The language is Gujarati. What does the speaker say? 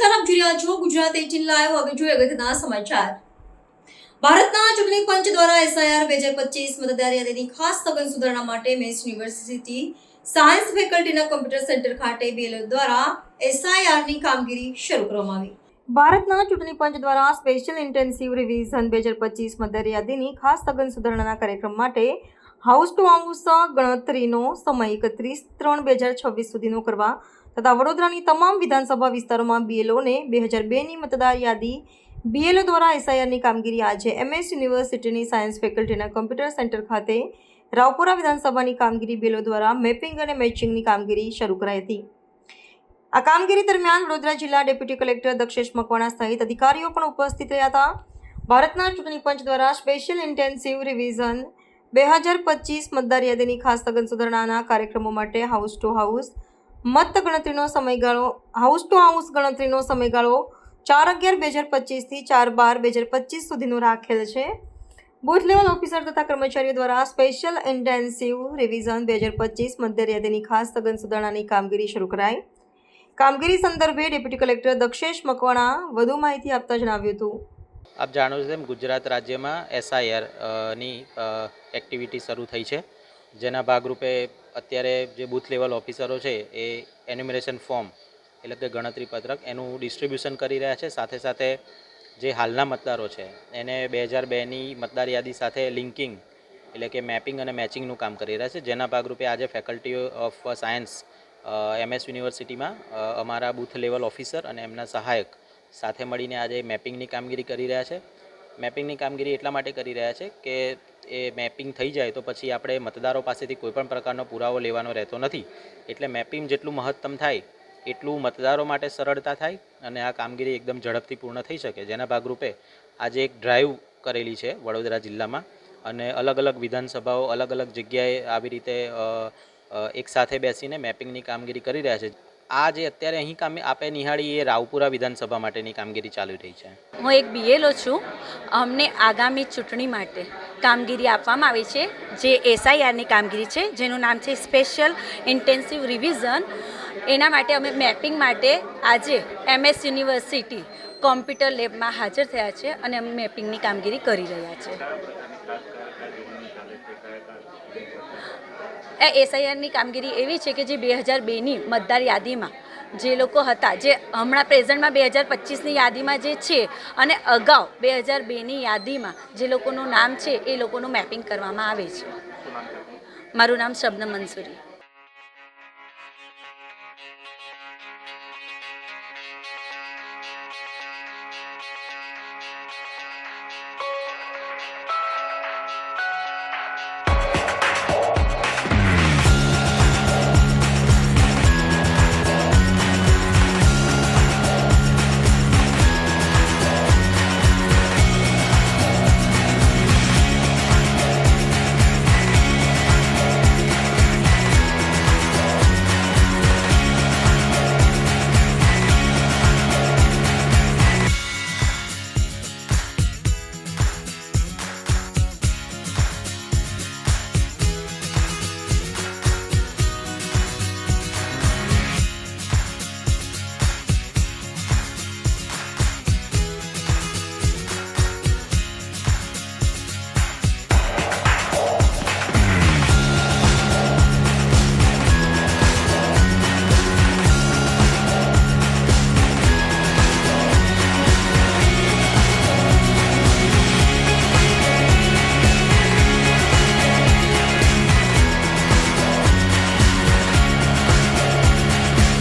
નમસ્કાર આપ છો. ગુજરાત એટીન હવે જોઈએ અગત્યના સમાચાર. ભારતના ચૂંટણી પંચ દ્વારા એસઆઈઆર બે હજાર પચીસ મતદાર યાદીની ખાસ સઘન સુધારણા માટે મેસ યુનિવર્સિટી સાયન્સ ફેકલ્ટીના કોમ્પ્યુટર સેન્ટર ખાતે બીએલઓ દ્વારા એસઆઈઆરની કામગીરી શરૂ કરવામાં આવી. ભારતના ચૂંટણી પંચ દ્વારા સ્પેશિયલ ઇન્ટેન્સિવ રિવિઝન બે હજાર પચીસ મતદાર યાદીની ખાસ સઘન સુધારણાના કાર્યક્રમ માટે હાઉસ ટુ હાઉસ ગણતરીનો સમય એકત્રીસ ત્રણ બે હજાર છવ્વીસ સુધીનો કરવા તથા વડોદરાની તમામ વિધાનસભા વિસ્તારોમાં બીએલઓને બે હજાર બેની મતદાર યાદી બીએલઓ દ્વારા એસઆઈઆરની કામગીરી આજે એમએસ યુનિવર્સિટીની સાયન્સ ફેકલ્ટીના કમ્પ્યુટર સેન્ટર ખાતે રાવપુરા વિધાનસભાની કામગીરી બીએલઓ દ્વારા મેપિંગ અને મેચિંગની કામગીરી શરૂ કરાઈ હતી. આ કામગીરી દરમિયાન વડોદરા જિલ્લા ડેપ્યુટી કલેક્ટર દક્ષેશ મકવાણા સહિત અધિકારીઓ પણ ઉપસ્થિત રહ્યા હતા. ભારતના ચૂંટણી પંચ દ્વારા સ્પેશિયલ ઇન્ટેન્સિવ રિવિઝન બે હજાર પચીસ મતદાર યાદીની ખાસ સઘન સુધારણાના કાર્યક્રમો માટે હાઉસ ટુ હાઉસ મત ગણતરીનો સમયગાળો હાઉસ ટુ હાઉસ ગણતરીનો સમયગાળો ચાર અગિયાર બે હજાર પચીસથી ચાર બાર બે હજાર પચીસ સુધીનો રાખેલ છે. બુથ લેવલ ઓફિસર તથા કર્મચારીઓ દ્વારા સ્પેશિયલ ઇન્ટેન્સિવ રિવિઝન બે હજાર પચીસ મતદાર યાદીની ખાસ સઘન સુધારણાની કામગીરી શરૂ કરાઈ. કામગીરી સંદર્ભે ડેપ્યુટી કલેક્ટર દક્ષેશ મકવાણા વધુ માહિતી આપતા જણાવ્યું હતું. આપ જાણો છો તેમ ગુજરાત રાજ્યમાં એસઆઈઆરની એક્ટિવિટી શરૂ થઈ છે. જેના ભાગરૂપે અત્યારે જે બૂથ લેવલ ઓફિસરો છે એ એન્યુમરેશન ફોર્મ એટલે કે ગણતરી પત્રક એનું ડિસ્ટ્રીબ્યુશન કરી રહ્યા છે. સાથે સાથે જે હાલના મતદારો છે એને બે હજાર બેની મતદાર યાદી સાથે લિંકિંગ એટલે કે મેપિંગ અને મેચિંગનું કામ કરી રહ્યા છે. જેના ભાગરૂપે આજે ફેકલ્ટી ઓફ સાયન્સ એમએસ યુનિવર્સિટીમાં અમારા બૂથ લેવલ ઓફિસર અને એમના સહાયક સાથે મળીને આજે મેપિંગની કામગીરી કરી રહ્યા છે. મેપિંગની કામગીરી એટલા માટે કરી રહ્યા છે કે એ મેપિંગ થઈ જાય તો પછી આપણે મતદારો પાસેથી કોઈપણ પ્રકારનો પુરાવો લેવાનો રહેતો નથી. એટલે મેપિંગ જેટલું મહત્તમ થાય, એટલું મતદારો માટે સરળતા થાય અને આ કામગીરી એકદમ ઝડપથી પૂર્ણ થઈ શકે. જેના ભાગરૂપે આજે એક ડ્રાઈવ કરેલી છે વડોદરા જિલ્લામાં અને અલગ અલગ વિધાનસભાઓ અલગ અલગ જગ્યાએ આવી રીતે એક સાથે બેસીને મેપિંગની કામગીરી કરી રહ્યા છે. આ જે અત્યારે અહીં કામ આપે નિહાળી એ રાવપુરા વિધાનસભા માટેની કામગીરી ચાલી રહી છે. હું એક બીએલઓ છું અમને આગામી ચૂંટણી માટે. કામગીરી આપવામાં આવી છે, જે એસઆઈઆરની કામગીરી છે, જેનું નામ છે સ્પેશિયલ ઇન્ટેન્સિવ રિવિઝન એના માટે અમે મેપિંગ માટે આજે એમએસ યુનિવર્સિટી કોમ્પ્યુટર લેબમાં હાજર થયા છે અને અમે મેપિંગની કામગીરી કરી રહ્યા છે. એ એસઆઈઆરની કામગીરી એવી છે કે જે બે હજાર બેની મતદાર યાદીમાં જે લોકો હતા, જે હમણાં પ્રેઝન્ટમાં બે હજાર પચીસની યાદીમાં જે છે અને અગાઉ બે હજાર બેની યાદીમાં જે લોકોનું નામ છે એ લોકોનું મેપિંગ કરવામાં આવે છે. મારું નામ શબ્દ મંસૂરી.